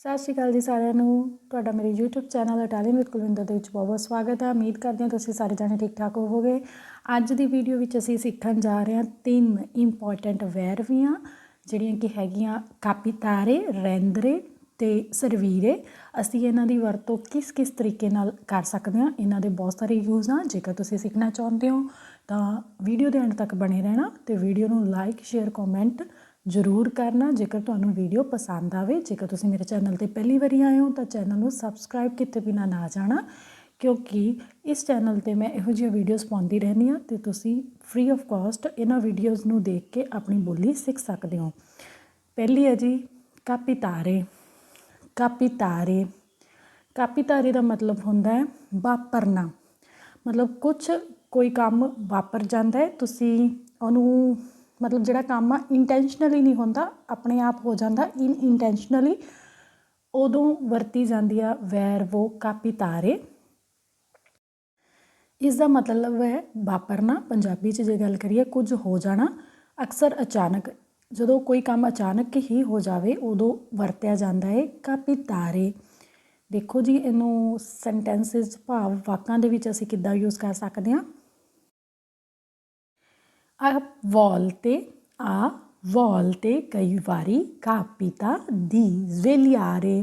ਸਤਿ ਸ਼੍ਰੀ ਅਕਾਲ ਜੀ ਸਾਰਿਆਂ ਨੂੰ। ਤੁਹਾਡਾ ਮੇਰੇ YouTube channel Italian with Kulwinder ਦੇ ਵਿੱਚ ਬਹੁਤ ਬਹੁਤ ਸਵਾਗਤ ਹੈ। ਉਮੀਦ ਕਰਦੇ ਹਾਂ ਤੁਸੀਂ ਸਾਰੇ ਜਾਣੇ ਠੀਕ ਠਾਕ ਹੋਵੋਗੇ। ਅੱਜ ਦੀ ਵੀਡੀਓ ਵਿੱਚ ਅਸੀਂ ਸਿੱਖਣ ਜਾ ਰਹੇ ਹਾਂ ਤਿੰਨ ਇੰਪੋਰਟੈਂਟ ਵੈਰਵੀਆਂ ਜਿਹੜੀਆਂ ਕਿ ਹੈਗੀਆਂ ਕਾਪੀਤਾਰੇ, ਰੈਂਦਰੇ ਤੇ ਸਰਵੀਰੇ। ਅਸੀਂ ਇਹਨਾਂ ਦੀ ਵਰਤੋਂ ਕਿਸ ਕਿਸ ਤਰੀਕੇ ਨਾਲ ਕਰ ਸਕਦੇ ਹਾਂ, ਇਹਨਾਂ ਦੇ ਬਹੁਤ ਸਾਰੇ ਯੂਜ਼ ਆ। ਜੇਕਰ ਤੁਸੀਂ ਸਿੱਖਣਾ ਚਾਹੁੰਦੇ ਹੋ ਤਾਂ ਵੀਡੀਓ ਦੇ ਅੰਤ ਤੱਕ ਬਣੇ ਰਹਿਣਾ ਤੇ ਵੀਡੀਓ ਨੂੰ ਲਾਈਕ ਸ਼ੇਅਰ ਕਮੈਂਟ ਜ਼ਰੂਰ ਕਰਨਾ। ਜੇਕਰ ਤੁਹਾਨੂੰ ਵੀਡੀਓ ਪਸੰਦ ਆਵੇ, ਜੇਕਰ ਤੁਸੀਂ ਮੇਰੇ ਚੈਨਲ ਤੇ ਪਹਿਲੀ ਵਾਰੀ ਆਏ ਹੋ, ਤਾਂ ਚੈਨਲ ਨੂੰ ਸਬਸਕ੍ਰਾਈਬ ਕੀਤੇ ਬਿਨਾ ਨਾ ਜਾਣਾ, ਕਿਉਂਕਿ ਇਸ ਚੈਨਲ ਤੇ ਮੈਂ ਇਹੋ ਜਿਹੀਆਂ ਵੀਡੀਓਜ਼ ਪਾਉਂਦੀ ਰਹਿੰਦੀ ਹਾਂ ਤੇ ਤੁਸੀਂ ਫ੍ਰੀ ਆਫ ਕਾਸਟ ਇਹਨਾਂ ਵੀਡੀਓਜ਼ ਨੂੰ ਦੇਖ ਕੇ ਆਪਣੀ ਬੋਲੀ ਸਿੱਖ ਸਕਦੇ ਹੋ। ਪਹਿਲੀ ਹੈ ਜੀ, ਕਾਪੀ ਤਾਰੇ। ਕਾਪੀ ਤਾਰੇ। ਕਾਪੀ ਤਾਰੇ ਦਾ ਮਤਲਬ ਹੁੰਦਾ ਹੈ ਵਾਪਰਨਾ। ਮਤਲਬ ਕੁਝ ਕੋਈ ਕੰਮ ਵਾਪਰ ਜਾਂਦਾ ਹੈ, ਤੁਸੀਂ ਉਹਨੂੰ ਮਤਲਬ ਜਿਹੜਾ ਕੰਮ ਆ ਇੰਟੈਂਸ਼ਨਲੀ ਨਹੀਂ ਹੁੰਦਾ, ਆਪਣੇ ਆਪ ਹੋ ਜਾਂਦਾ ਇਨ ਇੰਟੈਂਸ਼ਨਲੀ ਉਦੋਂ ਵਰਤੀ ਜਾਂਦੀ ਆ ਵੈਰ ਵੋ ਕਾਪੀ ਤਾਰੇ। ਇਸ ਦਾ ਮਤਲਬ ਹੈ ਵਾਪਰਨਾ, ਪੰਜਾਬੀ 'ਚ ਜੇ ਗੱਲ ਕਰੀਏ, ਕੁਝ ਹੋ ਜਾਣਾ, ਅਕਸਰ ਅਚਾਨਕ, ਜਦੋਂ ਕੋਈ ਕੰਮ ਅਚਾਨਕ ਹੀ ਹੋ ਜਾਵੇ, ਉਦੋਂ ਵਰਤਿਆ ਜਾਂਦਾ ਹੈ ਕਾਪੀ ਤਾਰੇ। ਦੇਖੋ ਜੀ, ਇਹਨੂੰ ਸੈਂਟੈਂਸਸ ਭਾਵ ਵਾਕਾਂ ਦੇ ਵਿੱਚ ਅਸੀਂ ਕਿੱਦਾਂ ਯੂਜ਼ ਕਰ ਸਕਦੇ ਹਾਂ? ਆ volte a volte ਕਈ ਵਾਰੀ capita di svegliare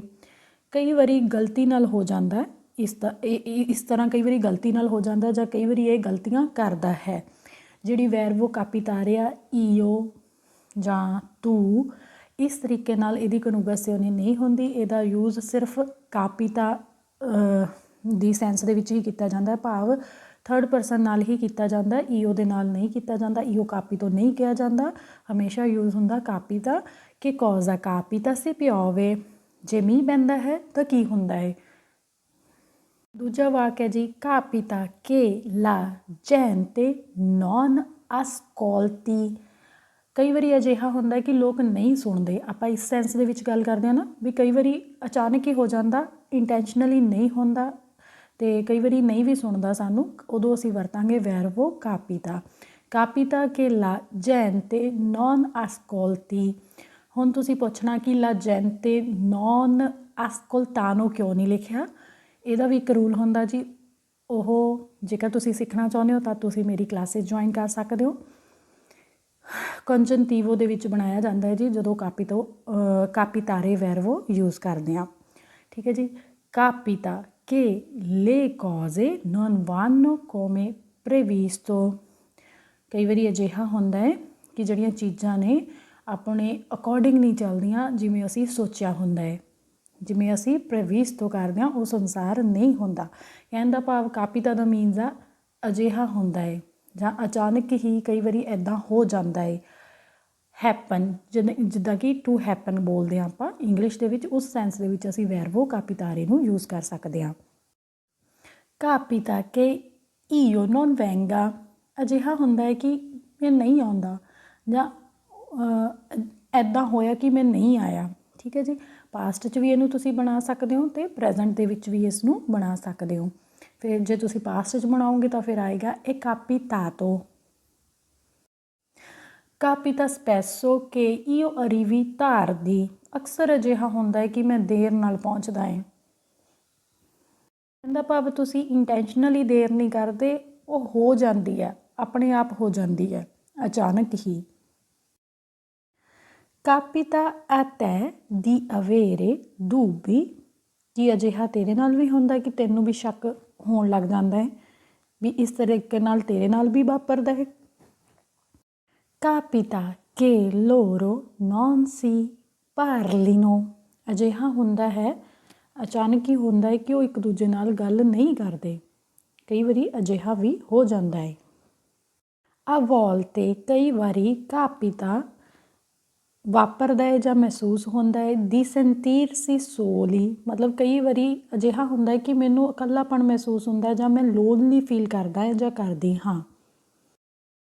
ਕਈ ਵਾਰੀ ਗਲਤੀ ਨਾਲ ਹੋ ਜਾਂਦਾ ਹੈ ਇਸ ਦਾ ਇਹ- ਇਸ ਤਰ੍ਹਾਂ ਕਈ ਵਾਰੀ ਗਲਤੀ ਨਾਲ ਹੋ ਜਾਂਦਾ ਜਾਂ ਕਈ ਵਾਰੀ ਇਹ ਗਲਤੀਆਂ ਕਰਦਾ ਹੈ ਜਿਹੜੀ ਵੈਰਵੋ ਕਾਪੀਤਾਰੇ ਆ ਈਓ ਜਾਂ ਤੂੰ ਇਸ ਤਰੀਕੇ ਨਾਲ ਇਹਦੀ ਕਨੁਗਾਸਿਓਨੇ ਨਹੀਂ ਹੁੰਦੀ ਇਹਦਾ ਯੂਜ਼ ਸਿਰਫ ਕਾਪੀਤਾ ਦੀ ਸੈਂਸ ਦੇ ਵਿੱਚ ਹੀ ਕੀਤਾ ਜਾਂਦਾ ਹੈ ਭਾਵ ਥਰਡ ਪਰਸਨ ਨਾਲ ਹੀ ਕੀਤਾ ਜਾਂਦਾ ਈਓ ਦੇ ਨਾਲ ਨਹੀਂ ਕੀਤਾ ਜਾਂਦਾ ਈਓ ਕਾਪੀ ਤੋਂ ਨਹੀਂ ਕਿਹਾ ਜਾਂਦਾ। ਹਮੇਸ਼ਾ ਯੂਜ਼ ਹੁੰਦਾ ਕਾਪੀ ਦਾ ਕਿ ਕੌਜ਼ਾ ਕਾਪੀ ਤਾਂ ਸੇ ਪਿਓਵੇ ਜੇ ਮੀਂਹ ਪੈਂਦਾ ਹੈ ਤਾਂ ਕੀ ਹੁੰਦਾ ਹੈ ਦੂਜਾ ਵਾਕ ਹੈ ਜੀ ਕਾਪੀਤਾ che la gente non ascolti ਕਈ ਵਾਰੀ ਅਜਿਹਾ ਹੁੰਦਾ ਕਿ ਲੋਕ ਨਹੀਂ ਸੁਣਦੇ। ਆਪਾਂ ਇਸ ਸੈਂਸ ਦੇ ਵਿੱਚ ਗੱਲ ਕਰਦੇ ਹਾਂ ਨਾ, ਵੀ ਕਈ ਵਾਰੀ ਅਚਾਨਕ ਹੀ ਹੋ ਜਾਂਦਾ ਇੰਟੈਂਸ਼ਨਲੀ ਨਹੀਂ ਹੁੰਦਾ ਤੇ ਕਈ ਵਾਰੀ ਨਹੀਂ ਵੀ ਸੁਣਦਾ ਸਾਨੂੰ, ਉਦੋਂ ਅਸੀਂ ਵਰਤਾਂਗੇ ਵੈਰਵੋ ਕਾਪੀਤਾ ਕਾਪੀਤਾ ਕਿ ਲਾ ਜੈਂਤੇ ਨੌਨ ਅਸਕੋਲਤੀ ਹੁਣ ਤੁਸੀਂ ਪੁੱਛਣਾ ਕਿ ਲਾ ਜੈਂਤੇ ਨੌਨ ਅਸਕੋਲਤਾਨੋ ਕਿਉਂ ਨਹੀਂ ਲਿਖਿਆ? ਇਹਦਾ ਵੀ ਇੱਕ ਰੂਲ ਹੁੰਦਾ ਜੀ। ਉਹ ਜੇਕਰ ਤੁਸੀਂ ਸਿੱਖਣਾ ਚਾਹੁੰਦੇ ਹੋ ਤਾਂ ਤੁਸੀਂ ਮੇਰੀ ਕਲਾਸਿਸ ਜੁਆਇਨ ਕਰ ਸਕਦੇ ਹੋ। ਕੰਜਨਟੀਵੋ ਦੇ ਵਿੱਚ ਬਣਾਇਆ ਜਾਂਦਾ ਹੈ ਜੀ, ਜਦੋਂ ਕਾਪੀ ਤੋਂ ਕਾਪੀ ਤਾਰੇ ਵੈਰਵੋ ਯੂਜ਼ ਕਰਦੇ ਆ ਠੀਕ ਹੈ ਜੀ। ਕਾਪੀਤਾ che le cose non vanno come previsto. ਕਈ ਵਾਰੀ ਅਜਿਹਾ ਹੁੰਦਾ ਹੈ ਕਿ ਜਿਹੜੀਆਂ ਚੀਜ਼ਾਂ ਨੇ ਆਪਣੇ ਅਕੋਰਡਿੰਗ ਨਹੀਂ ਚੱਲਦੀਆਂ ਜਿਵੇਂ ਅਸੀਂ ਸੋਚਿਆ ਹੁੰਦਾ ਹੈ। ਜਿਵੇਂ ਅਸੀਂ ਪ੍ਰਵਿਸਤੋ ਕਰਦੇ ਹਾਂ, ਉਹ ਸੰਸਾਰ ਨਹੀਂ ਹੁੰਦਾ। ਕਹਿਣ ਦਾ ਭਾਵ ਕਾਪੀਤਾ ਦਾ ਮੀਨਸ ਆ, ਅਜਿਹਾ ਹੁੰਦਾ ਹੈ ਜਾਂ ਅਚਾਨਕ ਹੀ ਕਈ ਵਾਰੀ ਐਦਾਂ ਹੋ ਜਾਂਦਾ ਹੈ। ਹੈਪਨ ਜਿੱਦਾਂ ਕਿ ਟੂ ਹੈਪਨ ਬੋਲਦੇ ਆ ਆਪਾਂ ਇੰਗਲਿਸ਼ ਦੇ ਵਿੱਚ ਉਸ ਸੈਂਸ ਦੇ ਵਿੱਚ ਅਸੀਂ ਵੈਰਵੋ ਕਾਪੀਤਾਰੇ ਨੂੰ ਯੂਜ਼ ਕਰ ਸਕਦੇ ਹਾਂ। ਕਾਪੀਤਾ ਕਿ ਈਓ ਨੋਨ ਵੈਂਗਾ, ਅਜਿਹਾ ਹੁੰਦਾ ਹੈ ਕਿ ਮੈਂ ਨਹੀਂ ਆਉਂਦਾ, ਜਾਂ ਐਦਾਂ ਹੋਇਆ ਕਿ ਮੈਂ ਨਹੀਂ ਆਇਆ, ਠੀਕ ਹੈ ਜੀ? ਪਾਸਟ 'ਚ ਵੀ ਇਹਨੂੰ ਤੁਸੀਂ ਬਣਾ ਸਕਦੇ ਹੋ ਤੇ ਪ੍ਰੈਜ਼ੈਂਟ ਦੇ ਵਿੱਚ ਵੀ ਇਸ ਨੂੰ ਬਣਾ ਸਕਦੇ ਹੋ। ਫਿਰ ਜੇ ਤੁਸੀਂ ਪਾਸਟ 'ਚ ਬਣਾਓਗੇ ਤਾਂ ਫਿਰ ਆਏਗਾ ਇਹ ਕਾਪੀਤਾਤੋ ਸਪੈਸੋ ਕੇ ਈਓ ਅਰੀਵੀ arrivi tardi ਅਕਸਰ ਅਜਿਹਾ ਹੁੰਦਾ ਹੈ ਕਿ ਮੈਂ ਦੇਰ ਨਾਲ ਪਹੁੰਚਦਾ ਹਾਂ। ਇਹਦਾ ਭਾਵ ਤੁਸੀਂ ਇੰਟੈਂਸ਼ਨਲੀ ਦੇਰ ਨਹੀਂ ਕਰਦੇ, ਉਹ ਹੋ ਜਾਂਦੀ ਹੈ, ਆਪਣੇ ਆਪ ਹੋ ਜਾਂਦੀ ਹੈ, ਅਚਾਨਕ ਹੀ। capita a te di avere dubbi ਕੀ ਅਜਿਹਾ ਤੇਰੇ ਨਾਲ ਵੀ ਹੁੰਦਾ ਕਿ ਤੈਨੂੰ ਵੀ ਸ਼ੱਕ ਹੋਣ ਲੱਗ ਜਾਂਦਾ ਹੈ? ਵੀ ਇਸ ਤਰੀਕੇ ਨਾਲ ਤੇਰੇ ਨਾਲ ਵੀ ਵਾਪਰਦਾ ਹੈ? Capita ਕਿ ਲੋਰੋ non ਸੀ parlino ਅਜਿਹਾ ਹੁੰਦਾ ਹੈ, ਅਚਾਨਕ ਹੀ ਹੁੰਦਾ ਹੈ ਕਿ ਉਹ ਇੱਕ ਦੂਜੇ ਨਾਲ ਗੱਲ ਨਹੀਂ ਕਰਦੇ। ਕਈ ਵਾਰੀ ਅਜਿਹਾ ਵੀ ਹੋ ਜਾਂਦਾ ਹੈ। a volte ਕਈ ਵਾਰੀ capita ਵਾਪਰਦਾ ਹੈ ਜਾਂ ਮਹਿਸੂਸ ਹੁੰਦਾ ਹੈ, ਦੀ ਸੰਤੀਰ ਸੀ ਸੋਲੀ ਮਤਲਬ ਕਈ ਵਾਰੀ ਅਜਿਹਾ ਹੁੰਦਾ ਹੈ ਕਿ ਮੈਨੂੰ ਇਕੱਲਾਪਣ ਮਹਿਸੂਸ ਹੁੰਦਾ ਹੈ ਜਾਂ ਮੈਂ ਲੋਨਲੀ ਫੀਲ ਕਰਦਾ ਹੈ ਜਾਂ ਕਰਦੀ ਹਾਂ।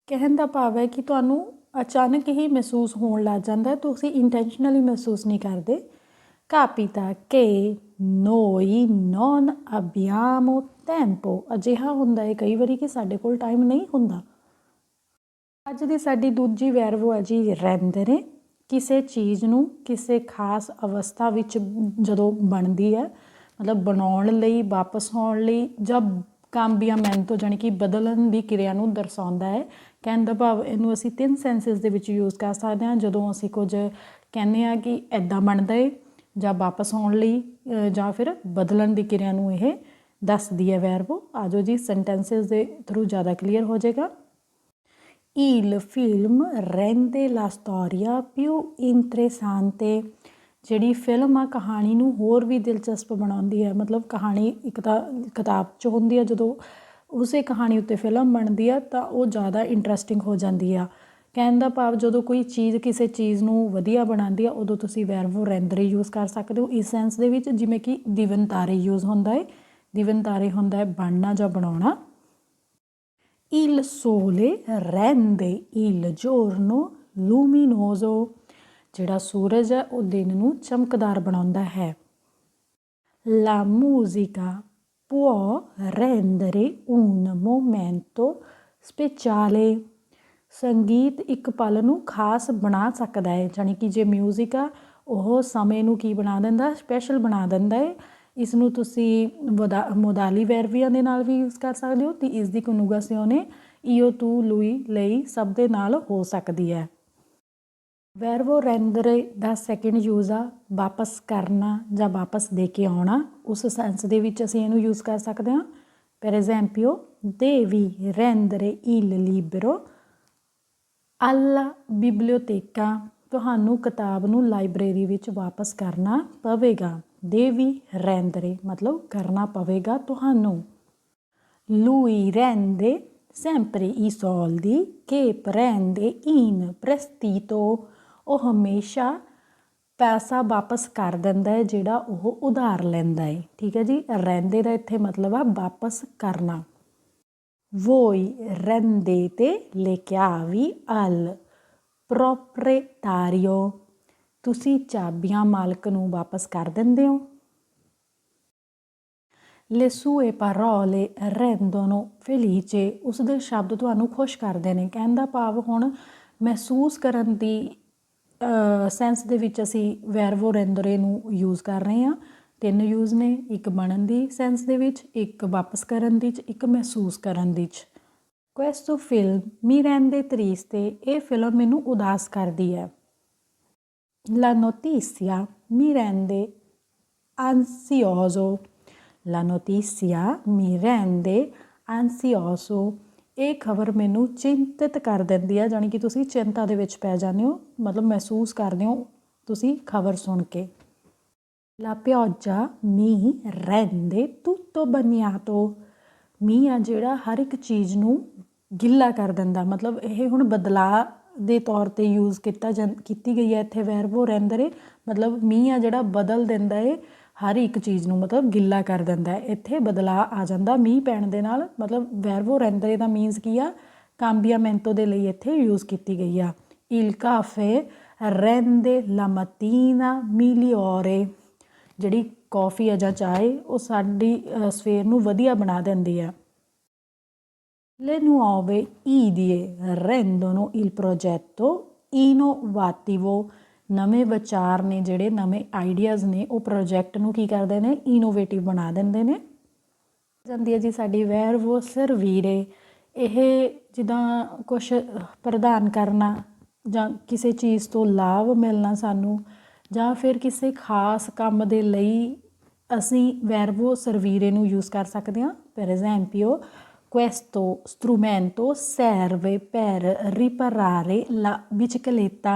ਕਹਿਣ ਦਾ ਭਾਵ ਹੈ ਕਿ ਤੁਹਾਨੂੰ ਅਚਾਨਕ ਹੀ ਮਹਿਸੂਸ ਹੋਣ ਲੱਗ ਜਾਂਦਾ ਤੁਸੀਂ ਇੰਟੈਂਸ਼ਨਲੀ ਮਹਿਸੂਸ ਨਹੀਂ ਕਰਦੇ। capita che noi non abbiamo tempo ਅਜਿਹਾ ਹੁੰਦਾ ਹੈ ਕਈ ਵਾਰੀ ਕਿ ਸਾਡੇ ਕੋਲ ਟਾਈਮ ਨਹੀਂ ਹੁੰਦਾ। ਅੱਜ ਦੀ ਸਾਡੀ ਦੂਜੀ ਵੈਰਵੋ ਹੈ ਜੀ ਰਹਿੰਦਰੇ। ਕਿਸੇ ਚੀਜ਼ ਨੂੰ ਕਿਸੇ ਖਾਸ ਅਵਸਥਾ ਵਿੱਚ ਜਦੋਂ ਬਣਦੀ ਹੈ, ਮਤਲਬ ਬਣਾਉਣ ਲਈ, ਵਾਪਸ ਆਉਣ ਲਈ ਜਾਂ ਕਾਂਬੀਆਮੈਂਟੋ ਜਾਣੀ ਕਿ ਬਦਲਣ ਦੀ ਕਿਰਿਆ ਨੂੰ ਦਰਸਾਉਂਦਾ ਹੈ। ਕਹਿਣ ਦਾ ਭਾਵ, ਇਹਨੂੰ ਅਸੀਂ ਤਿੰਨ ਸੈਂਸਸ ਦੇ ਵਿੱਚ ਯੂਜ਼ ਕਰ ਸਕਦੇ ਹਾਂ, ਜਦੋਂ ਅਸੀਂ ਕੁਝ ਕਹਿੰਦੇ ਆ ਕਿ ਐਦਾਂ ਬਣਦਾ ਏ, ਜਾਂ ਵਾਪਸ ਆਉਣ ਲਈ ਜਾਂ ਫਿਰ ਬਦਲਣ ਦੀ ਕਿਰਿਆ ਨੂੰ ਇਹ ਦੱਸਦੀ ਹੈ ਵੈਰਬੋ ਆਜੋ ਜੀ ਸੈਂਟੈਂਸਸ ਦੇ ਥਰੂ ਜ਼ਿਆਦਾ ਕਲੀਅਰ ਹੋ ਜਾਏਗਾ। Il film rende la storia più interessante ਜਿਹੜੀ ਫਿਲਮ ਆ, ਕਹਾਣੀ ਨੂੰ ਹੋਰ ਵੀ ਦਿਲਚਸਪ ਬਣਾਉਂਦੀ ਹੈ। ਮਤਲਬ ਕਹਾਣੀ ਇੱਕ ਤਾਂ ਕਿਤਾਬ 'ਚ ਹੁੰਦੀ ਆ, ਜਦੋਂ ਉਸੇ ਕਹਾਣੀ ਉੱਤੇ ਫਿਲਮ ਬਣਦੀ ਆ, ਤਾਂ ਉਹ ਜ਼ਿਆਦਾ ਇੰਟਰਸਟਿੰਗ ਹੋ ਜਾਂਦੀ ਆ। ਕਹਿਣ ਦਾ ਭਾਵ, ਜਦੋਂ ਕੋਈ ਚੀਜ਼ ਕਿਸੇ ਚੀਜ਼ ਨੂੰ ਵਧੀਆ ਬਣਾਉਂਦੀ ਆ, ਉਦੋਂ ਤੁਸੀਂ ਵੈਰਵੋ ਰੈਂਦਰੇ ਯੂਜ਼ ਕਰ ਸਕਦੇ ਹੋ। ਇਸ ਸੈਂਸ ਦੇ ਵਿੱਚ ਜਿਵੇਂ ਕਿ ਦਿਵਨਤਾਰੇ ਯੂਜ਼ ਹੁੰਦਾ ਹੈ ਦਿਵਨਤਾਰੇ ਹੁੰਦਾ ਹੈ ਬਣਨਾ ਜਾਂ ਬਣਾਉਣਾ। Il sole rende il giorno luminoso ਜਿਹੜਾ ਸੂਰਜ ਹੈ, ਉਹ ਦਿਨ ਨੂੰ ਚਮਕਦਾਰ ਬਣਾਉਂਦਾ ਹੈ। La musica può rendere un momento speciale ਸੰਗੀਤ ਇੱਕ ਪਲ ਨੂੰ ਖਾਸ ਬਣਾ ਸਕਦਾ ਹੈ, ਜਾਣੀ ਕਿ ਜੇ ਮਿਊਜ਼ਿਕ ਆ, ਉਹ ਸਮੇਂ ਨੂੰ ਕੀ ਬਣਾ ਦਿੰਦਾ, ਸਪੈਸ਼ਲ ਬਣਾ ਦਿੰਦਾ ਹੈ। ਇਸ ਨੂੰ ਤੁਸੀਂ ਮੋਦਾ ਮੋਦਾਲੀ ਵੈਰਵੀਆਂ ਦੇ ਨਾਲ ਵੀ ਯੂਜ਼ ਕਰ ਸਕਦੇ ਹੋ ਤੇ ਇਸ ਦੀ ਕਨੁਗਾਸਿਓਨੇ ਈਓ ਟੂ ਲੂਈ ਲਈ ਸਭ ਦੇ ਨਾਲ ਹੋ ਸਕਦੀ ਹੈ। ਵੇਅਰ ਵੋ ਰੈਂਦਰੇ ਦਾ ਸੈਕਿੰਡ ਯੂਜ਼ ਆ ਵਾਪਸ ਕਰਨਾ ਜਾਂ ਵਾਪਸ ਦੇ ਕੇ ਆਉਣਾ ਉਸ ਸੈਂਸ ਦੇ ਵਿੱਚ ਅਸੀਂ ਇਹਨੂੰ ਯੂਜ਼ ਕਰ ਸਕਦੇ ਹਾਂ per esempio, devi rendere il libro alla biblioteca ਤੁਹਾਨੂੰ ਕਿਤਾਬ ਨੂੰ ਲਾਇਬ੍ਰੇਰੀ ਵਿੱਚ ਵਾਪਸ ਕਰਨਾ ਪਵੇਗਾ ਦੇਵੀ ਰੈਂਦਰੇ ਮਤਲਬ ਕਰਨਾ ਪਵੇਗਾ ਤੁਹਾਨੂੰ lui rende sempre i soldi che prende in prestito ਉਹ ਹਮੇਸ਼ਾ ਪੈਸਾ ਵਾਪਸ ਕਰ ਦਿੰਦਾ ਹੈ, ਜਿਹੜਾ ਉਹ ਉਧਾਰ ਲੈਂਦਾ ਹੈ। ਠੀਕ ਹੈ ਜੀ? ਰਹਿੰਦੇ ਦਾ ਇੱਥੇ ਮਤਲਬ ਆ ਵਾਪਸ ਕਰਨਾ। voi rendete le chiavi al proprietario ਤੁਸੀਂ ਚਾਬੀਆਂ ਮਾਲਕ ਨੂੰ ਵਾਪਸ ਕਰ ਦਿੰਦੇ ਹੋ। le sue parole rendono felice ਉਸ ਦੇ ਸ਼ਬਦ ਤੁਹਾਨੂੰ ਖੁਸ਼ ਕਰਦੇ ਨੇ। ਕਹਿੰਦਾ ਭਾਵ ਹੁਣ ਮਹਿਸੂਸ ਕਰਨ ਦੀ ਸੈਂਸ ਦੇ ਵਿੱਚ ਅਸੀਂ ਵੈਰਵੋ ਰੈਂਦਰੇ ਨੂੰ ਯੂਜ਼ ਕਰ ਰਹੇ ਹਾਂ ਤਿੰਨ ਯੂਜ਼ ਨੇ, ਇੱਕ ਬਣਨ ਦੀ ਸੈਂਸ ਦੇ ਵਿੱਚ, ਇੱਕ ਵਾਪਸ ਕਰਨ ਦੀ ਚ ਇੱਕ ਮਹਿਸੂਸ ਕਰਨ ਦੀ ਚ ਕੁਐਸਟੋ ਫਿਲਮ ਮੀ ਤਰੀਸ 'ਤੇ ਇਹ ਫਿਲਮ ਮੈਨੂੰ ਉਦਾਸ ਕਰਦੀ ਹੈ La notizia mi rende ansioso. La notizia mi rende ansioso. ਇਹ ਖਬਰ ਮੈਨੂੰ ਚਿੰਤਿਤ ਕਰ ਦਿੰਦੀ ਆ, ਜਾਣੀ ਕਿ ਤੁਸੀਂ ਚਿੰਤਾ ਦੇ ਵਿੱਚ ਪੈ ਜਾਂਦੇ ਹੋ, ਮਤਲਬ ਮਹਿਸੂਸ ਕਰਦੇ ਹੋ ਤੁਸੀਂ ਖਬਰ ਸੁਣ ਕੇ La pioggia mi rende tutto bagnato. ਮੀਂਹ ਆ ਜਿਹੜਾ ਹਰ ਇੱਕ ਚੀਜ਼ ਨੂੰ ਗਿੱਲਾ ਕਰ ਦਿੰਦਾ, ਮਤਲਬ ਇਹ ਹੁਣ ਬਦਲਾਅ ਦੇ ਤੌਰ ਤੇ ਯੂਜ਼ ਕੀਤਾ ਜਾਂ, ਕੀਤੀ ਗਈ ਹੈ ਇੱਥੇ ਵੈਰਬੋ ਰੈਂਦਰੇ ਮਤਲਬ ਮੀਂਹ ਆ ਜਿਹੜਾ ਬਦਲ ਦਿੰਦਾ ਏ ਹਰ ਇੱਕ ਚੀਜ਼ ਨੂੰ ਮਤਲਬ ਗਿੱਲਾ ਕਰ ਦਿੰਦਾ ਹੈ। ਇੱਥੇ ਬਦਲਾਅ ਆ ਜਾਂਦਾ। ਮੀਂਹ ਪੈਣ ਦੇ ਨਾਲ ਮਤਲਬ ਵੈਰਵੋ ਰੈਂਦਰੇ ਦਾ ਮੀਨਸ ਕੀ ਆ? ਕਾਂਬੀਆਮੈਂਟੋ ਦੇ ਲਈ ਇੱਥੇ ਯੂਜ਼ ਕੀਤੀ ਗਈ ਆ। il caffè rende la mattina migliore ਜਿਹੜੀ ਕਾਫੀ ਆ ਜਾਂ ਚਾਹ ਉਹ ਸਾਡੀ ਅ, ਸਵੇਰ ਨੂੰ ਵਧੀਆ ਬਣਾ ਦਿੰਦੀ ਆ। Le nuove idee rendono il progetto innovativo. ਨਵੇਂ ਵਿਚਾਰ ਨੇ, ਜਿਹੜੇ ਨਵੇਂ ਆਈਡੀਆਜ਼ ਨੇ, ਉਹ ਪ੍ਰੋਜੈਕਟ ਨੂੰ ਕੀ ਕਰਦੇ ਨੇ? ਇਨੋਵੇਟਿਵ ਬਣਾ ਦਿੰਦੇ ਨੇ। ਜਾਂਦੀ ਹੈ ਜੀ ਸਾਡੀ ਵੈਰਵੋ ਸਰਵੀਰੇ ਇਹ ਜਿੱਦਾਂ ਕੁਝ ਪ੍ਰਦਾਨ ਕਰਨਾ ਜਾਂ ਕਿਸੇ ਚੀਜ਼ ਤੋਂ ਲਾਭ ਮਿਲਣਾ ਸਾਨੂੰ ਜਾਂ ਫਿਰ ਕਿਸੇ ਖਾਸ ਕੰਮ ਦੇ ਲਈ ਅਸੀਂ ਵੈਰਬੋ ਸਰਵੀਰੇ ਨੂੰ ਯੂਜ਼ ਕਰ ਸਕਦੇ ਹਾਂ। Per esempio questo strumento serve per riparare la bicicletta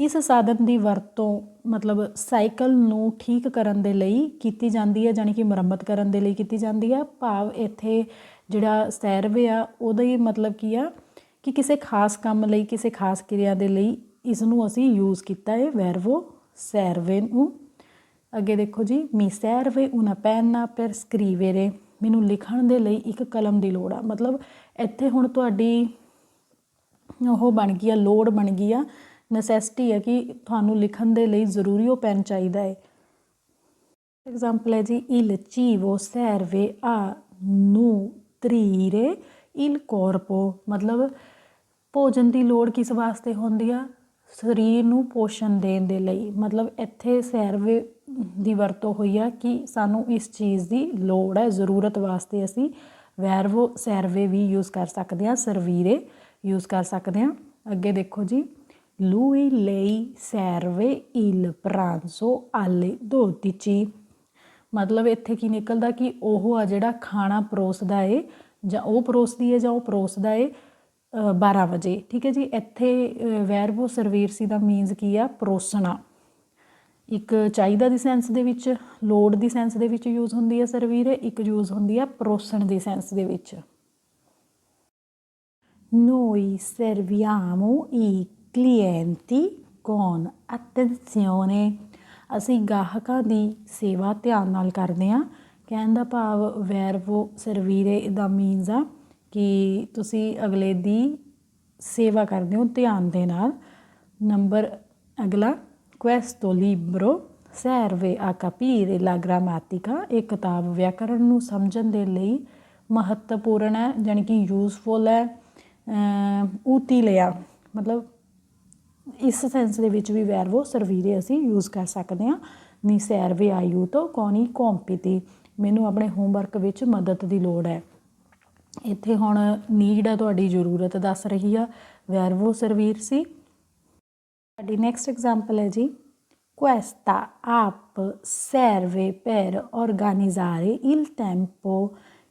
ਇਸ ਸਾਧਨ ਦੀ ਵਰਤੋਂ ਮਤਲਬ ਸਾਈਕਲ ਨੂੰ ਠੀਕ ਕਰਨ ਦੇ ਲਈ ਕੀਤੀ ਜਾਂਦੀ ਹੈ, ਜਾਣੀ ਕਿ ਮੁਰੰਮਤ ਕਰਨ ਦੇ ਲਈ ਕੀਤੀ ਜਾਂਦੀ ਹੈ। ਭਾਵ ਇੱਥੇ ਜਿਹੜਾ ਸੈਰਵੇ ਆ, ਉਹਦਾ ਹੀ ਮਤਲਬ ਕੀ ਆ ਕਿ ਕਿਸੇ ਖਾਸ ਕੰਮ ਲਈ, ਕਿਸੇ ਖਾਸ ਕਿਰਿਆ ਦੇ ਲਈ ਇਸ ਨੂੰ ਅਸੀਂ ਯੂਜ਼ ਕੀਤਾ ਹੈ ਵੈਰਵੋ ਸੈਰਵੇ ਨੂੰ। ਅੱਗੇ ਦੇਖੋ ਜੀ, ਮੀ ਸਰਵੇ una penna per scrivere ਮੈਨੂੰ ਲਿਖਣ ਦੇ ਲਈ ਇੱਕ ਕਲਮ ਦੀ ਲੋੜ ਆ। ਮਤਲਬ ਇੱਥੇ ਹੁਣ ਤੁਹਾਡੀ ਉਹ ਬਣ ਗਈ ਆ, ਲੋੜ ਬਣ ਗਈ ਆ। ਨੈਸੈਸਿਟੀ ਹੈ ਕਿ ਤੁਹਾਨੂੰ ਲਿਖਣ ਦੇ ਲਈ ਜ਼ਰੂਰੀ ਉਹ ਪੈਨ ਚਾਹੀਦਾ ਹੈ। ਐਗਜ਼ਾਮਪਲ ਹੈ ਜੀ, il cibo serve a nutrire il corpo. ਮਤਲਬ ਭੋਜਨ ਦੀ ਲੋੜ ਕਿਸ ਵਾਸਤੇ ਹੁੰਦੀ ਆ? ਸਰੀਰ ਨੂੰ ਪੋਸ਼ਣ ਦੇਣ ਦੇ ਲਈ। ਮਤਲਬ ਇੱਥੇ ਸੈਰਵੇ ਦੀ ਵਰਤੋਂ ਹੋਈ ਆ ਕਿ ਸਾਨੂੰ ਇਸ ਚੀਜ਼ ਦੀ ਲੋੜ ਹੈ, ਜ਼ਰੂਰਤ ਵਾਸਤੇ ਅਸੀਂ ਵੈਰਵੋ ਸੈਰਵੇ ਵੀ ਯੂਜ਼ ਕਰ ਸਕਦੇ ਹਾਂ ਸਰਵੀਰੇ ਯੂਜ਼ ਕਰ ਸਕਦੇ ਹਾਂ। ਅੱਗੇ ਦੇਖੋ ਜੀ। Lui lei serve il pranzo alle 12 ਮਤਲਬ ਇੱਥੇ ਕੀ ਨਿਕਲਦਾ ਕਿ ਉਹ ਆ ਜਿਹੜਾ ਖਾਣਾ ਪਰੋਸਦਾ ਏ ਜਾਂ ਉਹ ਪਰੋਸਦੀ ਏ ਜਾਂ ਉਹ ਪਰੋਸਦਾ ਏ ਅ, 12 ਵਜੇ। ਠੀਕ ਹੈ ਜੀ? ਇੱਥੇ ਵੈਰਬੋ ਸਰਵੀਰਸੀ ਦਾ ਮੀਨਸ ਕੀ ਆ? ਪਰੋਸਣਾ। ਇੱਕ ਚਾਹੀਦਾ ਦੀ ਸੈਂਸ ਦੇ ਵਿੱਚ ਲੋੜ ਦੀ ਸੈਂਸ ਦੇ ਵਿੱਚ ਯੂਜ਼ ਹੁੰਦੀ ਹੈ ਸਰਵੀਰ ਇੱਕ ਯੂਜ਼ ਹੁੰਦੀ ਆ ਪਰੋਸਣ ਦੀ ਸੈਂਸ ਦੇ ਵਿੱਚ। Noi serviamo i clienti con attenzione. ਅਸੀਂ ਗਾਹਕਾਂ ਦੀ ਸੇਵਾ ਧਿਆਨ ਨਾਲ ਕਰਦੇ ਹਾਂ। ਕਹਿਣ ਦਾ ਭਾਵ ਵੈਰਵੋ ਸਰਵੀਰੇ ਦਾ ਮੀਨਜ਼ ਆ ਕਿ ਤੁਸੀਂ ਅਗਲੇ ਦੀ ਸੇਵਾ ਕਰਦੇ ਹੋ ਧਿਆਨ ਦੇ ਨਾਲ। ਨੰਬਰ ਅਗਲਾ questo libro, serve a capire, la grammatica, ਇਹ ਕਿਤਾਬ ਵਿਆਕਰਣ ਨੂੰ ਸਮਝਣ ਦੇ ਲਈ ਮਹੱਤਵਪੂਰਨ ਹੈ, ਜਾਣੀ ਕਿ ਯੂਜ਼ਫੁਲ ਹੈ ਉਤਿਲ ਲਿਆ। ਮਤਲਬ ਇਸ ਸੈਂਸ ਦੇ ਵਿੱਚ ਵੀ ਵੈਰਵੋ ਸਰਵੀਰੇ ਅਸੀਂ ਯੂਜ਼ ਕਰ ਸਕਦੇ ਹਾਂ। ਨੀ ਸਰਵੇ ਤੋਂ ਕੋਨੀ ਕੰਪੀਤੀ ਮੈਨੂੰ ਆਪਣੇ ਹੋਮਵਰਕ ਵਿੱਚ ਮਦਦ ਦੀ ਲੋੜ ਹੈ। ਇੱਥੇ ਹੁਣ ਨੀਡ ਆ ਤੁਹਾਡੀ, ਜ਼ਰੂਰਤ ਦੱਸ ਰਹੀ ਆ। ਵੈਰਵੋ ਸਰਵੀਰ ਸੀ। ਸਾਡੀ ਨੈਕਸਟ ਐਗਜ਼ਾਮਪਲ ਹੈ ਜੀ। Questa app serve per organizzare il tempo,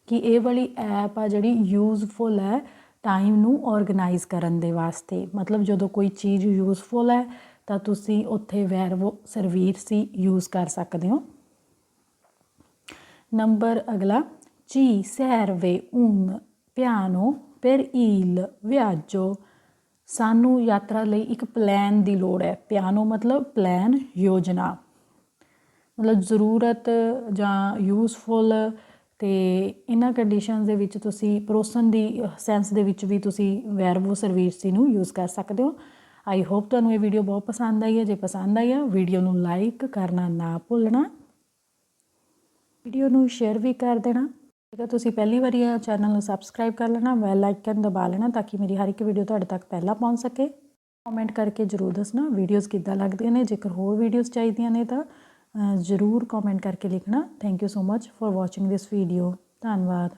ਕਿ ਇਹ ਵਾਲੀ ਐਪ ਆ ਜਿਹੜੀ ਯੂਜ਼ਫੁਲ ਹੈ ਟਾਈਮ ਨੂੰ ਆਰਗੇਨਾਈਜ਼ ਕਰਨ ਦੇ ਵਾਸਤੇ। ਮਤਲਬ ਜਦੋਂ ਕੋਈ ਚੀਜ਼ ਯੂਜ਼ਫੁਲ ਹੈ, ਤਾਂ ਤੁਸੀਂ ਉੱਥੇ ਵੈਰਵੋ ਸਰਵੀਰ ਸੀ ਯੂਜ਼ ਕਰ ਸਕਦੇ ਹੋ। ਨੰਬਰ ਅਗਲਾ ci serve un piano per il viaggio ਸਾਨੂੰ ਯਾਤਰਾ ਲਈ ਇੱਕ ਪਲਾਨ ਦੀ ਲੋੜ ਹੈ। ਪਿਆਨੋ ਮਤਲਬ ਪਲਾਨ ਯੋਜਨਾ। ਮਤਲਬ ਜ਼ਰੂਰਤ ਜਾਂ ਯੂਜ਼ਫੁਲ ਤੇ ਇਹਨਾਂ ਕੰਡੀਸ਼ਨਸ ਦੇ ਵਿੱਚ ਤੁਸੀਂ ਪਰੋਸਨ ਦੀ ਸੈਂਸ ਦੇ ਵਿੱਚ ਵੀ ਤੁਸੀਂ ਵੈਰਬੋ ਸਰਵਿਸੀ ਨੂੰ ਯੂਜ਼ ਕਰ ਸਕਦੇ ਹੋ। ਆਈ ਹੋਪ ਤੁਹਾਨੂੰ ਇਹ ਵੀਡੀਓ ਬਹੁਤ ਪਸੰਦ ਆਈ ਹੈ। ਜੇ ਪਸੰਦ ਆਈ ਹੈ ਵੀਡੀਓ ਨੂੰ ਲਾਈਕ ਕਰਨਾ ਨਾ ਭੁੱਲਣਾ। ਵੀਡੀਓ ਨੂੰ ਸ਼ੇਅਰ ਵੀ ਕਰ ਦੇਣਾ। ਜੇਕਰ ਤੁਸੀਂ ਪਹਿਲੀ ਵਾਰੀ ਆ ਚੈਨਲ ਨੂੰ ਸਬਸਕ੍ਰਾਈਬ ਕਰ ਲੈਣਾ ਬੈਲ ਆਈਕਨ ਦਬਾ ਲੈਣਾ ਤਾਂ ਕਿ ਮੇਰੀ ਹਰ ਇੱਕ ਵੀਡੀਓ ਤੁਹਾਡੇ ਤੱਕ ਪਹਿਲਾਂ ਪਹੁੰਚ ਸਕੇ। ਕਮੈਂਟ ਕਰਕੇ ਜਰੂਰ ਦੱਸਣਾ ਵੀਡੀਓਜ਼ ਕਿੱਦਾਂ ਲੱਗਦੀਆਂ ਨੇ। ਜੇਕਰ ਹੋਰ ਵੀਡੀਓਜ਼ ਚਾਹੀਦੀਆਂ ਨੇ ਤਾਂ ਜ਼ਰੂਰ ਕਮੈਂਟ ਕਰਕੇ ਲਿਖਣਾ। Thank you so much for watching this video ਧੰਨਵਾਦ।